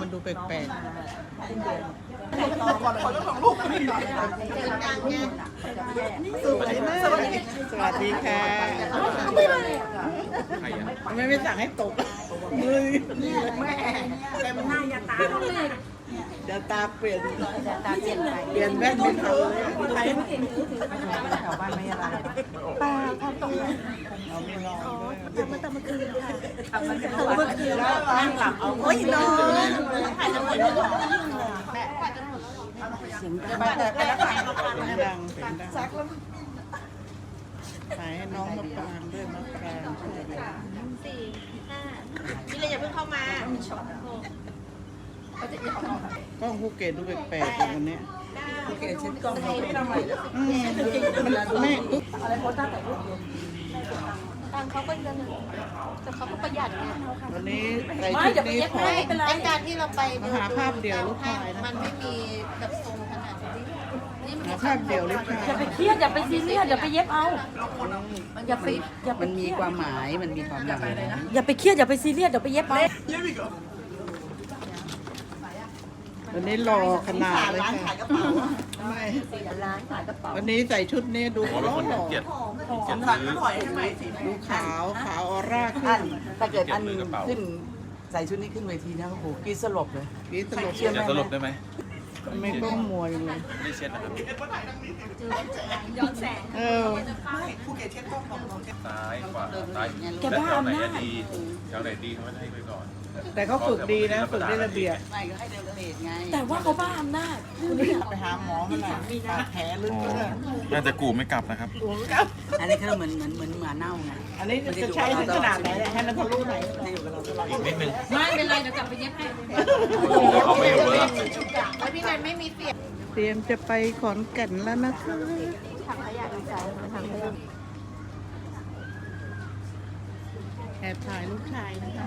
มันดูแปลกๆสวยมาก สวัสดีค่ะทำไมไม่สั่งให้ตกมือแม่เต็มหน้ายาตาจะตาเปลี่ยนตาเปลี่ยนไปเปลี่ยนแว่นเป็นเธอใครแถวบ้านไม่อะไรป้าพาตรงนั้นเราไม่ลอทำมาตั้งเมื่อคืนค่ะทำมาตั้งเมื่อคืนแล้วนั่งหลับเอาโอ้ยนอน เสียงดังแต่ไปแล้วค่ะเสียงดังเสียงดังขายให้น้องมะปรางด้วยมะปรางนี่เลยอย่าเพิ่งเข้ามาก้องภูเก็ตดูแปลกๆอย่างวันนี้ยโอเชิ้นกล่องไม่ทำไมอืมมันไม่อุ๊บตังค์เขาก็เยอะนะแต่เขาก็ประหยัดไงวันนี้ใส่ชุดนี้ขอไม่เป็นไร ไอ้การที่เราไปมาหาภาพเดียวลูกชายนะ มันไม่มีแบบทรงขนาดนี้นี่มันหาภาพเดียวลูกชายอย่าไปเครียดอย่าไปซีเรียสอย่าไปเย็บเอาอย่าไปอย่าไปมันมีความหมายมันมีความหมายอย่าไปเครียดอย่าไปซีเรียสอย่าไปเย็บเอา วันนี้รอขนาดเลยค่ะไม่วันนี้ใส่ชุดนี้ดูผมหเป็นล่อคนหเกลีล่ยอดเกลียดซื้อดูขาวขาวออร่าขึ้อันนถ้าเกิดอันขึ้นใส่ชุดนี้ขึ้นเวทีนะโอ้โหกรีดสลบเลยกรีดตลกเชื่อไหมจะสรุปได้ไหมไม่ต้องมวยเลยไม่ได้เช็ดนะครับเออซ้ายขวาซ้ายแกบ้าแถวไหนอำนาจดีแถวไหนดีเขาไม่ให้ไปก่อน แต่เขาฝึกดีนะฝึกได้ระเบียบ ไม่ก็ให้เดินกระเดดไงแต่ว่าเขาบ้าอำนาจคุณเนี่ยไปหาหมอมาหน่อยบาดแผลลึกเลย น่าจะกูไม่กลับนะครับ อันนี้เขาเหมือนเหมือนเหมือนหมาเน่าไงอันนี้จะใช้ถึงขนาดไหนเนี่ยให้มันทะลุไหนจะอยู่กับเราตลอดอีกนิดนึงไม่เป็นไรเดี๋ยวกลับไปเย็บให้เอาไม่อยู่แล้วแล้วพี่นันไม่มีเสียงเตรียมจะไปขอนแก่นแล้วนะคะถังขยะดีใจถังขยะแอบถ่ายลูกชายนะคะ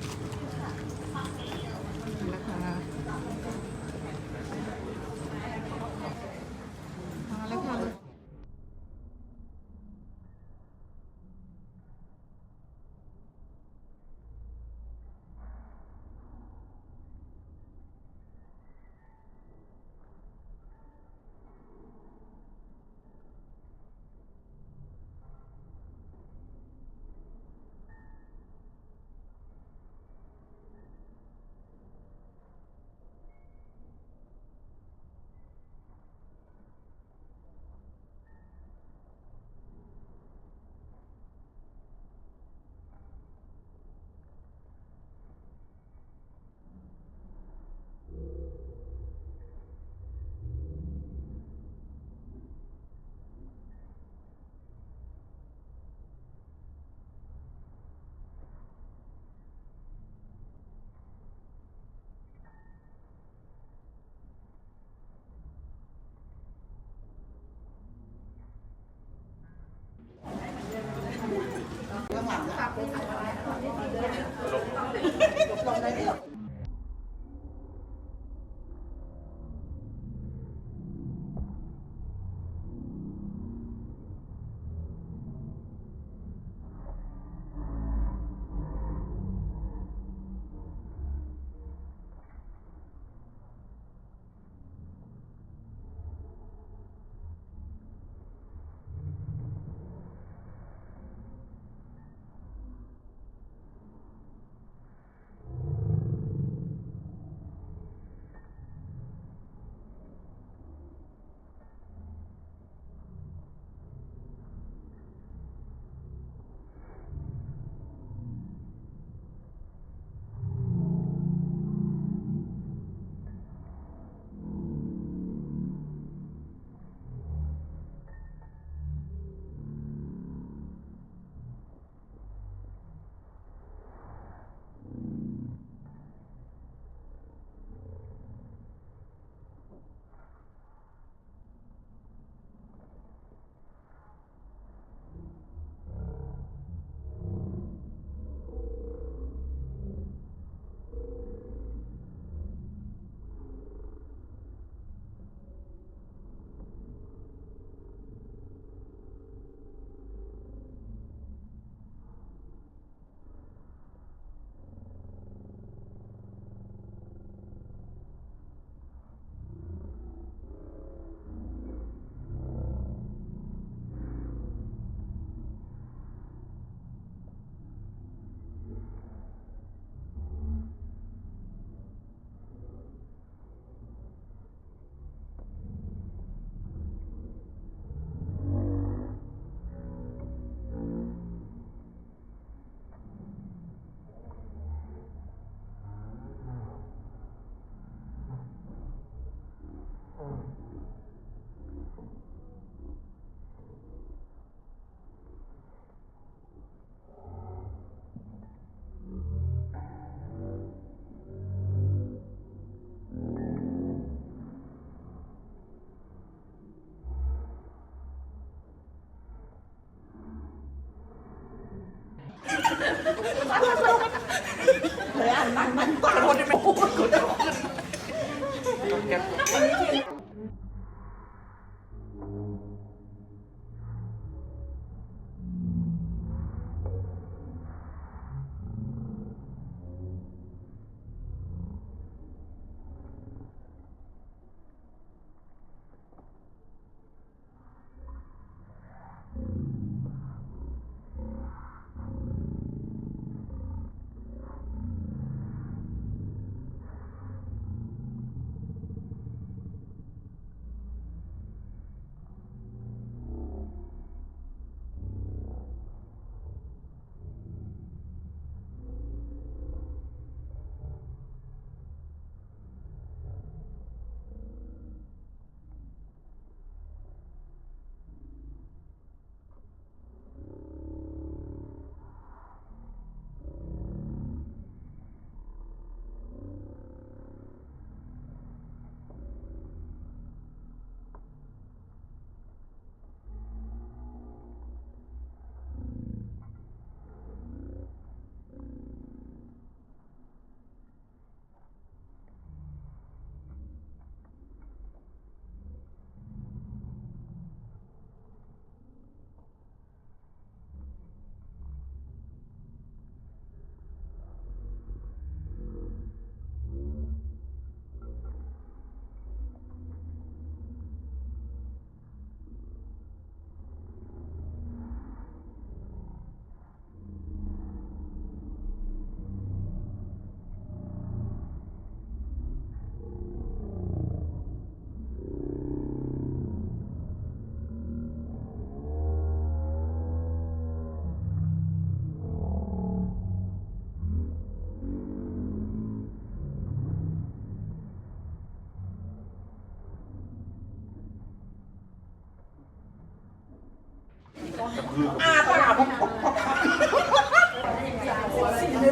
เลยอ่านมันมันก่อนคนที่ไม่พูดกูจะบอก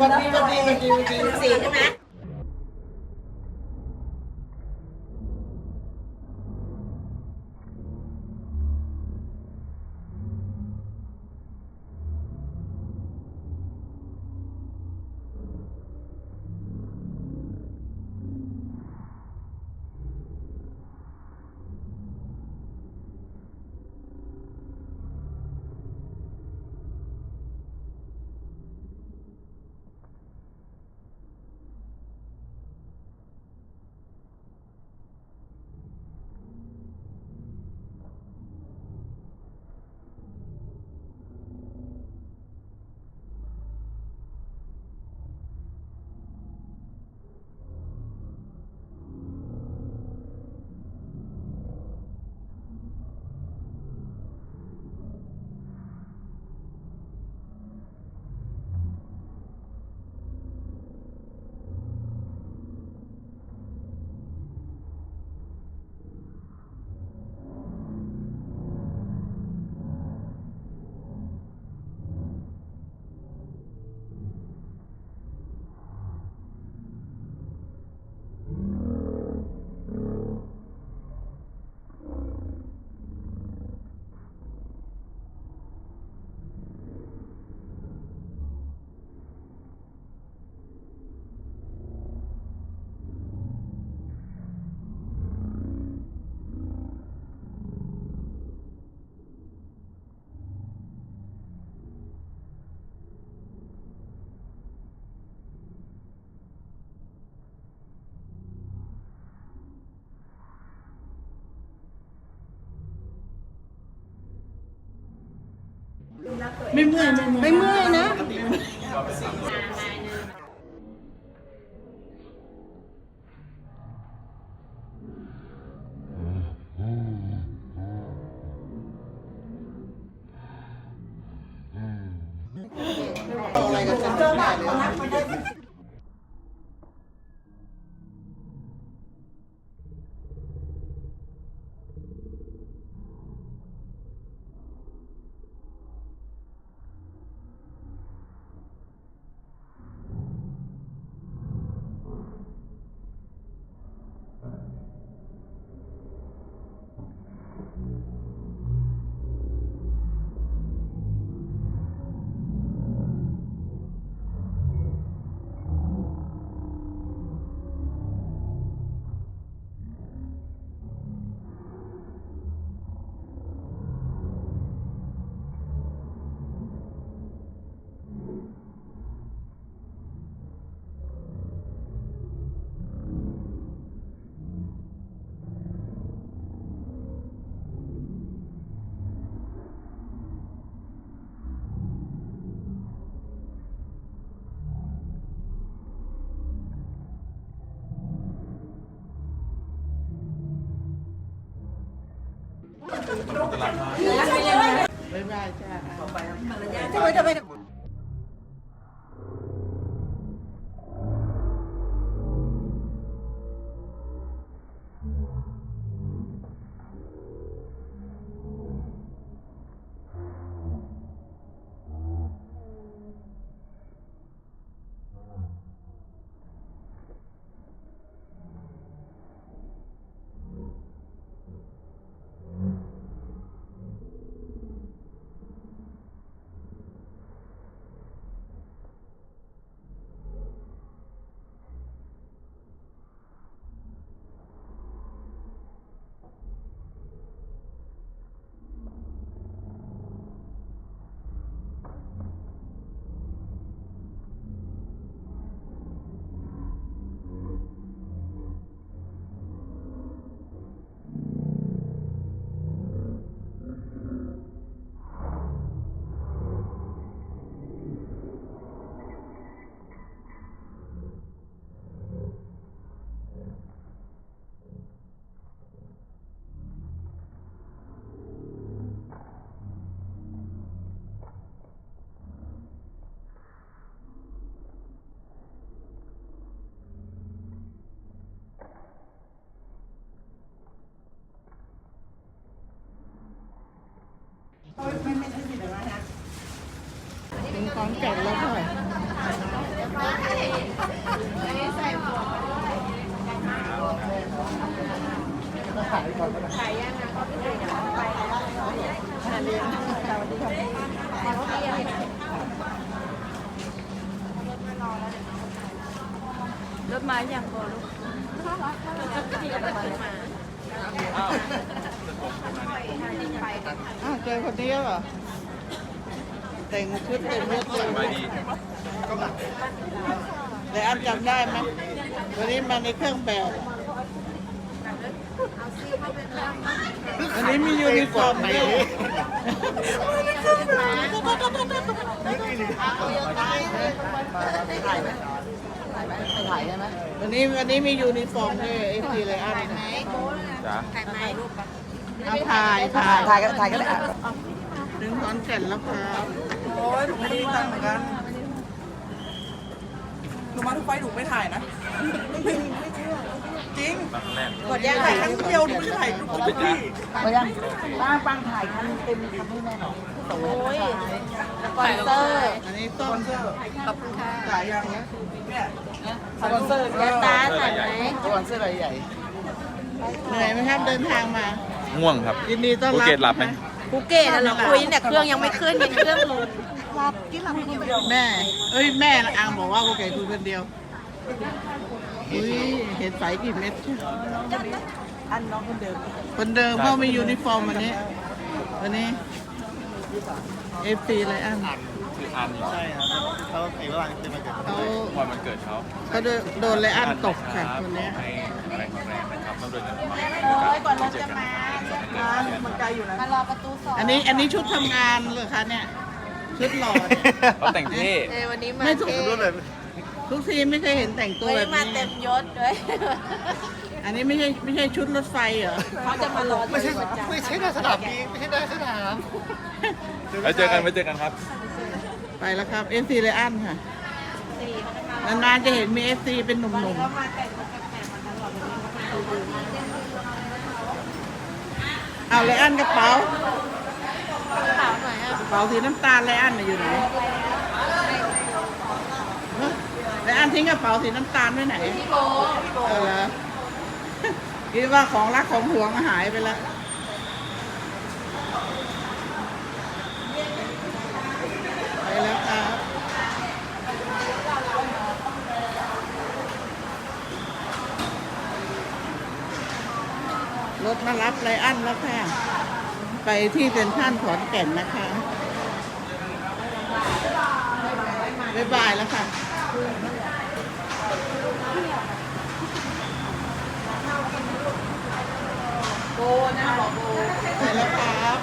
วันนี้วันนี้วันนี้วันนี้สี่ใช่ไหม ไม่เมื่อยไม่เมื่อยไม่เมื่อยนะ ตลาดไทยบ๊ายบายจ้าทำไมทำไมถึงของแก่นแล้วค่ะขายยังนะก็ไปแล้วรถมาอย่างพอลูกอ้าวเจอคนนี้แล้วเหรอ แต่งชุดเต็มยศเลยสบายดีแต่อันจำได้ไหมวันนี้มาในเครื่องแบบวันนี้มียูนิฟอร์มด้วยวันนี้วันนี้มียูนิฟอร์มด้วยเอฟซีเลยอันจ้าเอาถ่ายถ่ายถ่ายกันถ่ายกันเลยถึงขอนแก่นแล้วครับ อ้ยหนูไม่ได้ตังค์เหมือนกันหนูมาทุกไฟหนูไม่ถ่ายนะจริงมาครั้งแรกกดยังถ่ายครั้งเดียวหนูไม่ได้ถ่ายทุกที่มายังป้าปังถ่ายคันเต็มคันให้แน่นอนโอ้ยสปอนเซอร์อันนี้ต้มขอบคุณค่ะถ่ายยังนะเนี่ยสปอนเซอร์ยาตาถ่ายไหมสปอนเซอร์อะไรใหญ่เหนื่อยไหมครับเดินทางมา ง่วงครับยินดีต้อนภูรับเก็ตหลับไหม ภูเก็ตอะเราคุยเนี่ยเครื่องยังไม่ขึ้นยังเครื่องหลุดแม่ เอ้ยแม่อังบอกว่าภูเก็ตคุยคนเดียว อุ้ยเห็นไฟกี่เม็ดใช่อันน้องคนเดิม คนเดิมเขามียูนิฟอร์มวันนี้ วันนี้เอฟซีอะไรอันคืออันใช่ครับเขาไอ้ว่าเป็นมันเกิดเขาวันมันเกิดเขาเขาโดนเลยอันตกค่ะวันนี้ให้อะไรของแรงนะครับต้องเดินกันมาโอ้ยก่อนเราจะมา มันไกลอยู่นะมารอประตูสองอันนี้อันนี้ชุดทำงานเลยคะเนี่ย ชุดหล่อเนี่ยเขาแต่งเท่เออวันนี้มาไม่ถูกเท่ทุกทีไม่เคยเห็นแต่งตัววันแบบนี้มานี้เต็มยศด้วย อันนี้ไม่ใช่ไม่ใช่ชุดรถไฟเหรอเขาจะมารอไม่ใช่ไม่ใช่ไว้เจอกันไว้เจอกันครับ ไปแล้วครับเอฟซีเลอันค่ะนานๆจะเห็นมีเอฟซีเป็นหนุ่มๆเอาเลย อันกระเป๋าขาวหน่อยอะกระเป๋าสีน้ำตาลเลยอันน่ะอยู่ไหนเฮ้ยเลยอันทิ้งกระเป๋าสีน้ำตาลไว้ไหนพี่โบเออเหรอคิดว่าของรักของหวงหายไปแล้ว ไปแล้วครับ ร ถมารับไรอันแล้วค่ะ ไปที่เซ็นทรัลขอนแก่นนะคะ บ๊ายบายแล้วค่ะโบนะบอกโบไปแล้วครับ